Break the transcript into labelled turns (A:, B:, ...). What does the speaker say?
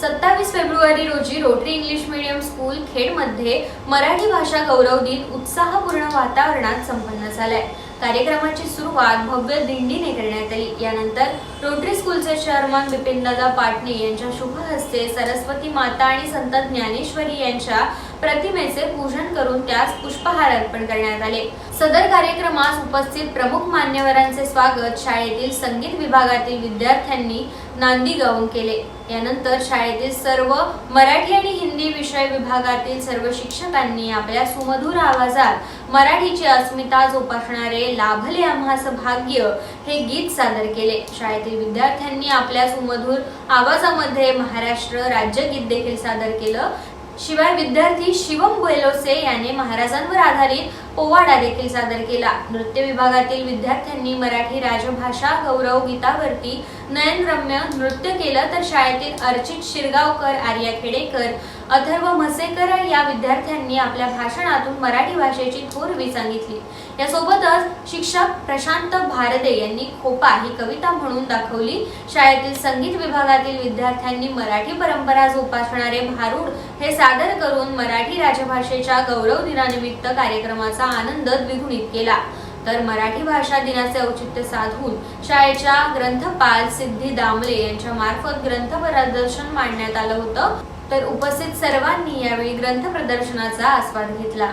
A: सत्तावीस फेब्रुवारी रोजी रोटरी इंग्लिश मीडियम स्कूल खेडमध्ये मराठी भाषा गौरव दिन उत्साहपूर्ण वातावरणात संपन्न झालाय. कार्यक्रमाची सुरुवात भव्य दिंडीने करण्यात आली. यानंतर रोटरी स्कूलचे चेअरमन बिपिनदादा पाटणे यांच्या शुभ हस्ते सरस्वती माता आणि संत ज्ञानेश्वरी यांच्या प्रतिमेचे पूजन करून त्यास पुष्पहार अर्पण करण्यात आले. सदर कार्यक्रमास उपस्थित प्रमुख मान्यवरांचे स्वागत शाळेतील संगीत विभागातील विद्यार्थ्यांनी नांदी गाऊन केले. यानंतर शाळेतील सर्व मराठी आणि हिंदी विषय विभागातील सर्व शिक्षकांनी आपल्या सुमधुर आवाजात मराठीची अस्मिता जोपासणारे लाभले आम्हास भाग्य हे गीत सादर केले. शाळेतील विद्यार्थ्यांनी आपल्या सुमधूर आवाजामध्ये महाराष्ट्र राज्य गीत देखील सादर केलं. शिवाय विद्यार्थी शिवम बेलोसे याने महाराजांवर आधारित पोवाडा देखील सादर केला. नृत्य विभागातील विद्यार्थ्यांनी मराठी राजभाषा गौरव गीतावरती नयनरम्य नृत्य केलं. तर शाळेतील अर्चित शिरगावकर आर्या खेडेकर अथर्व म्हसेकर या विद्यार्थ्यांनी आपल्या भाषणातून मराठी भाषेची थोरवी सांगितली. यासोबतच शिक्षक प्रशांत भारदे यांनी खोपा ही कविता म्हणून दाखवली. शाळेतील संगीत विभागातील विद्यार्थ्यांनी मराठी परंपरा जोपासणारे भारूड हे सादर करून मराठी राजभाषेच्या गौरव दिनानिमित्त कार्यक्रमाचा आनंद द्विगुणित केला. तर मराठी भाषा दिनाचे औचित्य साधून शाळेच्या ग्रंथपाल सिद्धी दामले यांच्या मार्फत ग्रंथ प्रदर्शन मांडण्यात आलं होतं. तर उपस्थित सर्वांनी यावेळी ग्रंथ प्रदर्शनाचा आस्वाद घेतला.